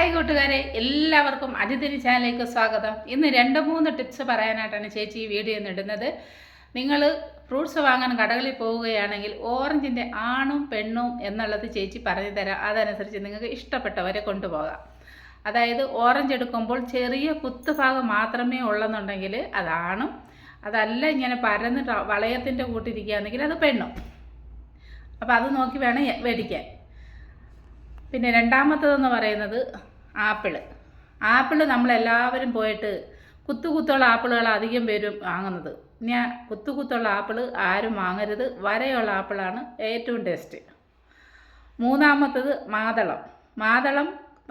Hi കൂട്ടുകാരെ എല്ലാവർക്കും അതിഥിനി ചാനലിലേക്ക് സ്വാഗതം. ഇന്ന് രണ്ട് മൂന്ന് ടിപ്സ് പറയാനായിട്ടാണ് ചേച്ചി ഈ വീഡിയോ ഇടുന്നത്. നിങ്ങൾ ഫ്രൂട്ട്സ് വാങ്ങാൻ കടകളിൽ പോവുകയാണെങ്കിൽ ഓറഞ്ചിന്റെ ആണും പെണ്ണും എന്നുള്ളത് ചേച്ചി പറഞ്ഞു തരാം. അതനുസരിച്ച് നിങ്ങൾക്ക് ഇഷ്ടപ്പെട്ടവരെ കൊണ്ടുപോകാം. അതായത് ഓറഞ്ച് എടുക്കുമ്പോൾ ചെറിയ കുത്തുഭാഗം മാത്രമേ ഉള്ളെന്നുണ്ടെങ്കിൽ അതാണും അതല്ല ഇങ്ങനെ പരന്ന് വളയത്തിന്റെ കൂട്ടിരിക്കുകയാണെങ്കിൽ അത് പെണ്ണും. അപ്പോൾ അത് നോക്കി വേണം മേടിക്കാൻ പിന്നെ രണ്ടാമത്തതെന്ന് പറയുന്നത് ആപ്പിൾ. ആപ്പിൾ നമ്മളെല്ലാവരും പോയിട്ട് കുത്തു കുത്തുള്ള ആപ്പിളുകൾ അധികം പേരും വാങ്ങുന്നത്. ഇനി കുത്തു കുത്തുള്ള ആപ്പിൾ ആരും വാങ്ങരുത്. വരയുള്ള ആപ്പിളാണ് ഏറ്റവും ടേസ്റ്റ്. മൂന്നാമത്തത് മാതളം. മാതളം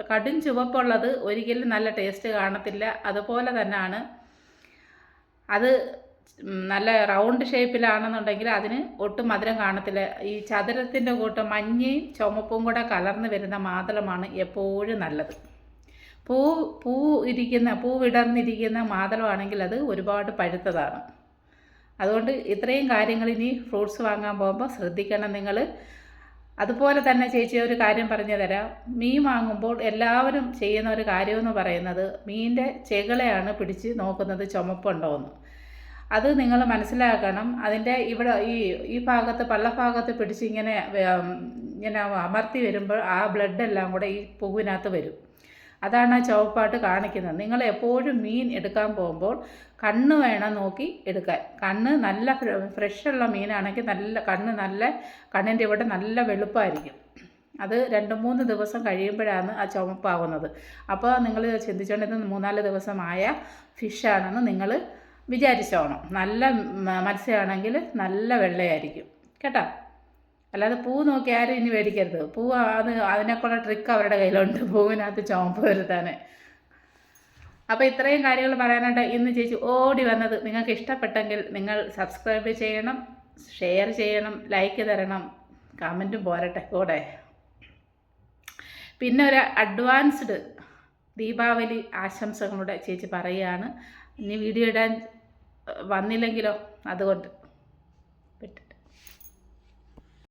കടും ചുവപ്പുള്ളത് ഒരിക്കലും നല്ല ടേസ്റ്റ് കാണത്തില്ല. അതുപോലെ തന്നെയാണ് അത് നല്ല റൗണ്ട് ഷേപ്പിലാണെന്നുണ്ടെങ്കിൽ അതിന് ഒട്ടും മധുരം കാണത്തില്ല. ഈ ചതുരത്തിന്റെ കൂട്ട് മഞ്ഞയും ചുമപ്പും കൂടെ കലർന്ന് വരുന്ന മാതളമാണ് എപ്പോഴും നല്ലത്. പൂ പൂ ഇരിക്കുന്ന പൂ വിടർന്നിരിക്കുന്ന മാതളമാണെങ്കിൽ അത് ഒരുപാട് പഴുത്തതാണ്. അതുകൊണ്ട് ഇത്രയും കാര്യങ്ങൾ ഇനി ഫ്രൂട്ട്സ് വാങ്ങാൻ പോകുമ്പോൾ ശ്രദ്ധിക്കണം നിങ്ങൾ. അതുപോലെ തന്നെ ചേച്ചി ഒരു കാര്യം പറഞ്ഞു തരാം. മീൻ വാങ്ങുമ്പോൾ എല്ലാവരും ചെയ്യുന്ന ഒരു കാര്യമെന്ന് പറയുന്നത് മീനിന്റെ ചെകളെയാണ് പിടിച്ച് നോക്കുന്നത് ചുമപ്പുണ്ടോയെന്ന് അത് നിങ്ങൾ മനസ്സിലാക്കണം. അതിന്റെ ഇവിടെ ഈ ഈ ഭാഗത്ത് പള്ളഭാഗത്ത് പിടിച്ച് ഇങ്ങനെ ഇങ്ങനെ അമർത്തി വരുമ്പോൾ ആ ബ്ലഡ് എല്ലാം കൂടെ ഈ പൂവിനകത്ത് വരും. അതാണ് ആ ചുവപ്പായിട്ട് കാണിക്കുന്നത്. നിങ്ങൾ എപ്പോഴും മീൻ എടുക്കാൻ പോകുമ്പോൾ കണ്ണ് വേണം നോക്കി എടുക്കാൻ. കണ്ണ് നല്ല ഫ്രഷുള്ള മീനാണെങ്കിൽ നല്ല കണ്ണ് നല്ല കണ്ണിന്റെ ഇവിടെ നല്ല വെളുപ്പായിരിക്കും. അത് രണ്ട് മൂന്ന് ദിവസം കഴിയുമ്പോഴാണ് ആ ചുമപ്പാകുന്നത് അപ്പോൾ നിങ്ങൾ ചിന്തിച്ചുകൊണ്ടിരുന്ന മൂന്നാൽ ദിവസമായ ഫിഷാണെന്ന് നിങ്ങൾ വിചാരിച്ചോണം. നല്ല മത്സ്യമാണെങ്കിൽ നല്ല വെള്ളയായിരിക്കും. കേട്ടോ? അല്ലാതെ പൂ നോക്കി ആരും ഇനി മേടിക്കരുത്. പൂ അത് അതിനൊക്കെയുള്ള ട്രിക്ക് അവരുടെ കയ്യിലുണ്ട്. പൂവിനകത്ത് ചോമ്പ് വരുത്താൻ. അപ്പോൾ ഇത്രയും കാര്യങ്ങൾ പറയാനായിട്ട് ഇന്ന് ചേച്ചി ഓടി വന്നത് നിങ്ങൾക്ക് ഇഷ്ടപ്പെട്ടെങ്കിൽ നിങ്ങൾ സബ്സ്ക്രൈബ് ചെയ്യണം ഷെയർ ചെയ്യണം ലൈക്ക് തരണം കമന്റും പോരട്ടെ കൂടെ. പിന്നെ ഒരു അഡ്വാൻസ്ഡ് ദീപാവലി ആശംസകളുടെ ചേച്ചി പറയുകയാണ്. ഇനി വീഡിയോ ഇടാൻ വന്നില്ലെങ്കിലോ? അതുകൊണ്ട്. പറ്റും